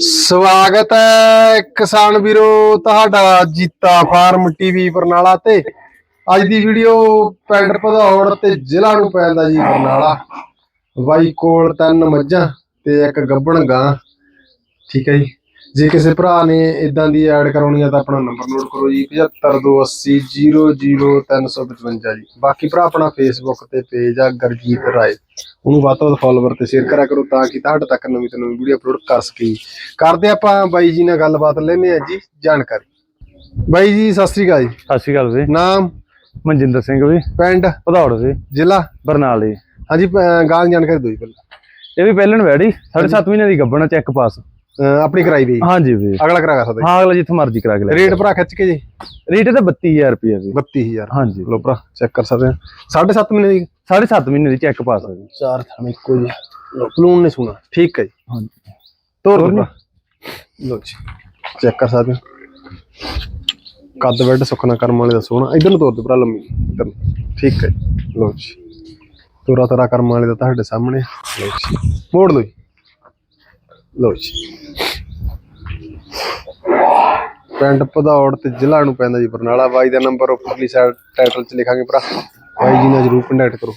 ਸਵਾਗਤ ਹੈ ਕਿਸਾਨ ਵੀਰੋ, ਤੁਹਾਡਾ ਜੀਤਾ ਫਾਰਮ ਟੀਵੀ ਬਰਨਾਲਾ ਤੇ। ਅੱਜ ਦੀ ਵੀਡੀਓ ਪਿੰਡ ਭਦੌੜ ਤੇ ਜ਼ਿਲ੍ਹਾ ਨੂੰ ਪੈਂਦਾ ਜੀ ਬਰਨਾਲਾ। ਬਾਈ ਕੋਲ ਤਿੰਨ ਮੱਝਾਂ ਤੇ ਇੱਕ ਗੱਬਣ ਗਾਂ। ਠੀਕ ਹੈ ਜੀ। ਜੇ ਕਿਸੇ ਭਰਾ ਨੇ ਇਦਾਂ ਦੀ ਐਡ ਕਰਾਉਣੀ ਆ ਤਾਂ ਆਪਣਾ ਨੰਬਰ ਨੋਟ ਕਰੋ ਜੀ 7528000355 ਜੀ। ਬਾਕੀ ਭਰਾ ਆਪਣਾ ਫੇਸਬੁੱਕ ਤੇ ਪੇਜ ਆ, ਗਰਜੀਤ ਰਾਏ। ਉਹਨੂੰ ਵੱਧ ਤੋਂ ਵੱਧ ਫਾਲੋਵਰ ਤੇ ਸ਼ੇਅਰ ਕਰਿਆ ਕਰੋ ਤਾਂ ਕਿ ਤੁਹਾਡੇ ਤੱਕ ਨਵੀਂ ਤੋਂ ਨਵੀਂ ਵੀਡੀਓ ਅਪਲੋਡ ਕਰ ਸਕੀਏ। ਕਰਦੇ ਆਪਾਂ ਬਾਈ ਜੀ ਨਾਲ ਗੱਲਬਾਤ ਲੈਨੇ ਆ ਜੀ ਜਾਣਕਾਰੀ। ਬਾਈ ਜੀ ਸਤਿ ਸ੍ਰੀ ਅਕਾਲ ਜੀ। ਸਤਿ ਸ਼੍ਰੀ ਅਕਾਲ ਜੀ ਨਾਮ? ਮਨਜਿੰਦਰ ਸਿੰਘ ਵੀ ਪਿੰਡ? ਭਦੌੜ ਵੀ ਜ਼ਿਲ੍ਹਾ? ਬਰਨਾਲੇ ਹਾਂਜੀ ਪ- ਗਾਂ ਦੀ ਜਾਣਕਾਰੀ ਜੀ ਪਹਿਲਾਂ। ਇਹ ਵੀ ਪਹਿਲਣ ਵੈੜੀ 7.5 ਮਹੀਨੇ ਦੀ ਗੱਬਣਾ ਚੈੱਕ ਪਾਸ ਆਪਣੀ ਕਰਾਈ ਵੀ ਹਾਂਜੀ ਵੀ ਅਗਲਾ ਕਰਾ ਸਕਦਾ ਹਾਂ ਅਗਲਾ ਜਿੱਥੇ ਮਰਜ਼ੀ ਕਰਾ ਕੇ ਲੈ ਰੇਟ ਭਰਾ ਖਿੱਚ ਕੇ ਜੀ। ਰੇਟ ਤਾਂ 32000 ਰੁਪਏ ਵੀ 32000 ਹਾਂਜੀ। ਲੋ ਭਰਾ ਚੈੱਕ ਕਰ ਸਕਦੇ ਆ 7.5 ਮਹੀਨੇ ਦੀ 7.5 ਮਹੀਨੇ ਦੀ ਚੈੱਕ ਪਾਸ ਹੈ ਜੀ ਚਾਰ ਥਾਂ ਇੱਕੋ ਜੀ ਲੋ ਪਲੂਨ ਨੇ ਸੁਣਾ। ਠੀਕ ਹੈ ਜੀ। ਹਾਂਜੀ। ਤੋਰ। ਲੋ ਜੀ। ਚੈੱਕ ਕਰ ਸਕਦੇ ਹੋ। ਕੱਦ ਬੈੱਡ ਸੁਖਣਾ ਕਰਮ ਵਾਲੇ ਦਾ ਸੋਹਣਾ। ਇਧਰ ਨੂੰ ਤੋਰ ਦੋ ਭਰਾ ਲੰਮੀ। ਇੱਧਰ ਨੂੰ। ਠੀਕ ਹੈ ਜੀ। ਲੋ ਜੀ। ਤੋਰਾ ਤਰਾ ਕਰਮ ਵਾਲੇ ਦਾ ਤੁਹਾਡੇ ਸਾਹਮਣੇ। ਲੋ ਜੀ। ਮੋੜ ਲੋ ਜੀ। ਲੋ ਜੀ। ਪਿੰਡ ਭਦੌੜ ਤੇ ਜ਼ਿਲ੍ਹਾ ਨੂੰ ਪੈਂਦਾ ਜੀ ਬਰਨਾਲਾ। ਬਾਈ ਦਾ ਨੰਬਰ ਉੱਪਰਲੀ ਸਾਈਡ ਟਾਈਟਲ 'ਚ ਲਿਖਾਂਗੇ ਭਰਾ। ਬਾਈ ਜੀ ਨਾਲ ਜਰੂਰ ਕੰਟੈਕਟ ਕਰੋ।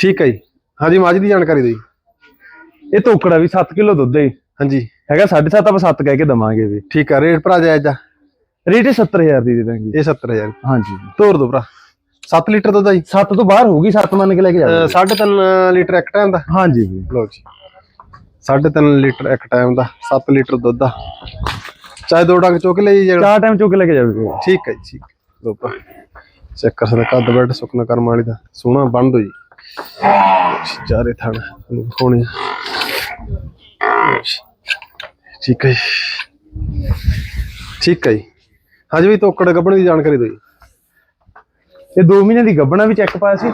ਠੀਕ ਹੈ ਜੀ। ਹਾਂਜੀ ਮੱਝ ਦੀ ਜਾਣਕਾਰੀ ਦਿਓ ਜੀ। ਇਹ ਤੋਕੜਾ ਵੀ 7 ਕਿਲੋ ਦੁੱਧ ਹੈ ਹਾਂਜੀ। ਹੈਗਾ 7.5 ਆਪਾਂ 7 ਕਹਿ ਕੇ ਦਵਾਂਗੇ ਵੀ। ਠੀਕ ਆ ਰੇਟ ਭਰਾ ਜਾਇਜ਼ ਆ? ਰੇਟ ਇਹ 70000 ਦੀ ਦੇ ਦਾਂਗੇ ਇਹ 70000 ਹਾਂਜੀ। ਤੋਰ ਦੋ ਭਰਾ। 7 ਲੀਟਰ ਦੁੱਧ ਆ ਜੀ? 7 ਤੋਂ ਬਾਹਰ ਹੋਊਗੀ 7 ਮੰਨ ਕੇ ਲੈ ਕੇ ਜਾਵਾਂਗੇ 3.5 ਲੀਟਰ ਇੱਕ ਟਾਈਮ ਦਾ? ਹਾਂਜੀ ਵੀ ਲਓ ਜੀ। 3.5 ਲੀਟਰ ਇੱਕ ਟਾਈਮ ਦਾ 7 ਲੀਟਰ ਦੁੱਧ ਆ। ਚਾਹੇ ਦੋ ਡੰਗ ਚੁੱਕ ਲਈ ਜੀ ਚਾਰ ਟਾਈਮ ਚੁੱਕ ਲੈ ਕੇ ਜਾਵਾਂਗੇ ਠੀਕ ਹੈ ਜੀ ਠੀਕ। ਲੋ ਭਰਾ। ਚੈੱਕ ਕਰ ਸਕਦੇ ਕੱਦ ਬੈਡ ਸੁਖਨਾ ਕਰਮ ਵਾਲੀ ਦਾ। ਸੋਹਣਾ ਬਣ ਦੋ ਜੀ। ਚਾਰੇ ਥਣ ਤੁਹਾਨੂੰ ਦਿਖਾਉਣੇ ਆ। ਠੀਕ ਹੈ ਜੀ। ਠੀਕ ਹੈ ਜੀ। ਹਾਂਜੀ ਵੀ ਤੋਕੜ ਗੱਬਣ ਦੀ ਜਾਣਕਾਰੀ ਦਿਓ ਜੀ। ਇਹ 2 ਮਹੀਨੇ ਦੀ ਗੱਬਣਾ ਵੀ ਚੈੱਕ ਪਾਇਆ ਸੀ।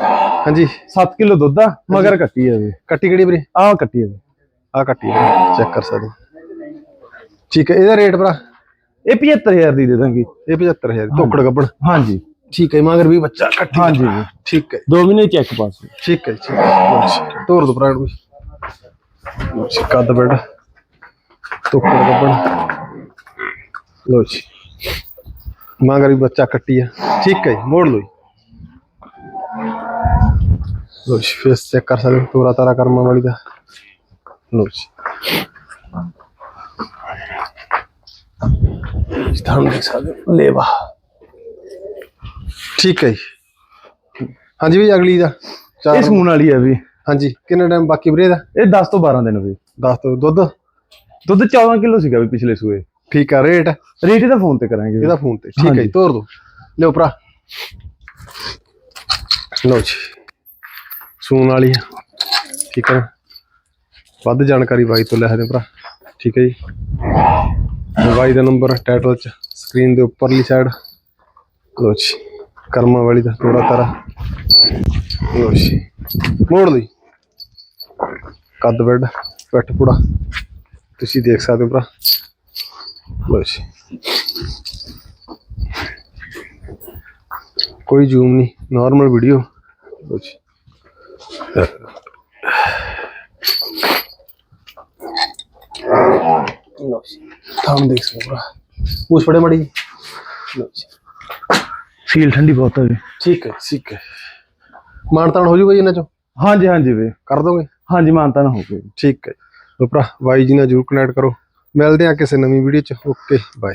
ਹਾਂਜੀ। 7 ਕਿਲੋ ਦੁੱਧ ਆ ਮਗਰ ਕੱਟੀ ਹੈ ਵੀ ਕੱਟੀ ਕਿਹੜੀ ਵੀਰੇ? ਆਹ ਕੱਟੀ ਵੀ ਆ ਕੱਟੀ ਚੈੱਕ ਕਰ ਸਕਦੇ। ਠੀਕ ਹੈ ਇਹਦਾ ਰੇਟ ਭਰਾ? ਇਹ 75000 ਦੀ ਦੇ ਦਾਂਗੇ। ਇਹ 75000 ਤੋਕੜ ਗੱਬਣ ਹਾਂਜੀ। ਠੀਕ ਹੈ ਮਗਰ ਵੀ ਬੱਚਾ ਕੱਟੀ ਹਾਂਜੀ। ਠੀਕ ਹੈ 2 ਮਹੀਨੇ ਚੈੱਕ ਪਾਸ। ਠੀਕ ਹੈ ਠੀਕ ਹੈ। ਤੋਰ ਦੋ ਨੂੰ ਲਓ ਜੀ ਕੱਦ ਬੈਡ ਤੋਕੜ ਗੱਬਣ। ਲੋ ਜੀ। ਮਗਰ ਵੀ ਬੱਚਾ ਕੱਟੀ ਆ ਠੀਕ ਹੈ ਮੋੜ ਜੀ। ਲੋ ਜੀ ਫੇਸ ਚੈੱਕ ਕਰ ਸਕਦੇ ਹੋ ਤੋਰਾ ਕਰਮਾਂ ਵਾਲੀ ਦਾ। ਲੋ ਜੀ। ਤੁਹਾਨੂੰ ਦੇਖ ਸਕਦੇ ਲੇਵਾ। ਠੀਕ ਹੈ ਜੀ। ਹਾਂਜੀ ਵੀ ਅਗਲੀ ਦਾ ਇਹ ਚਾਰ ਸੂਣ ਵਾਲੀ ਹੈ ਵੀ। ਹਾਂਜੀ ਕਿੰਨਾ ਟਾਈਮ ਬਾਕੀ ਵੀਰੇ ਦਾ? ਇਹ 10 ਤੋਂ 12 ਦਿਨ ਵੀ। ਦੱਸ ਦੋ ਦੁੱਧ? ਦੁੱਧ 14 ਕਿਲੋ ਸੀਗਾ ਵੀ ਪਿਛਲੇ ਸੂਏ। ਠੀਕ ਆ ਰੇਟ ਰੇਟ ਇਹਦਾ ਫੋਨ ਤੇ ਕਰਾਂਗੇ ਵੀ। ਇਹਦਾ ਫੋਨ ਤੇ ਠੀਕ ਹੈ ਜੀ ਹਾਂਜੀ। ਤੋਰ ਦੋ। ਲਿਓ ਭਰਾ। ਲਓ ਜੀ ਸੂਣ ਵਾਲੀ ਆ। ਠੀਕ ਹੈ ਵੱਧ ਜਾਣਕਾਰੀ ਬਾਈ ਤੋਂ ਲੈ ਸਕਦੇ ਭਰਾ। ਠੀਕ ਹੈ ਜੀ। ਬਾਈ ਦਾ ਨੰਬਰ ਟਾਈਟਲ ਚ ਸਕਰੀਨ ਦੇ ਉੱਪਰਲੀ ਸਾਈਡ ਲਓ ਜੀ। ਕਰਮਾਂ ਵਾਲੀ ਦਾ ਥੋੜਾ ਤਾਰਾ। ਲਓ ਜੀ। ਮੋੜ ਲਈ। ਕੱਦ ਬੈਡ, ਪਿੱਠ ਪੂੜਾ। ਤੁਸੀਂ ਦੇਖ ਸਕਦੇ ਹੋ ਭਰਾ। ਲਓ ਕੋਈ ਜ਼ੂਮ ਨਹੀਂ। ਨਾਰਮਲ ਵੀਡੀਓ ਲਓ ਜੀ। ਲਓ ਦੇਖ ਸਕਦੇ ਹੋ ਭਰਾ। ਪੂਛ ਫੜੇ ਮੜੀ ਲਓ ਫੀਲ ਠੰਡੀ ਬਹੁਤ ਹੈ ਵੀ ਠੀਕ ਹੈ ਠੀਕ ਹੈ। ਮਾਨਤਾਨ ਹੋ ਜੂਗਾ ਜੀ ਇਹਨਾਂ ਚੋਂ? ਹਾਂਜੀ ਹਾਂਜੀ ਵੀ ਕਰ ਦੋਗੇ? ਹਾਂਜੀ ਮਾਨਤਾ ਨਾ ਹੋ ਗਈ ਠੀਕ ਹੈ। ਲੋ ਭਰਾ ਬਾਈ ਜੀ ਨਾਲ ਜਰੂਰ ਕਨੈਕਟ ਕਰੋ। ਮਿਲਦੇ ਆ ਕਿਸੇ ਨਵੀਂ ਵੀਡੀਓ ਚ। Okay bye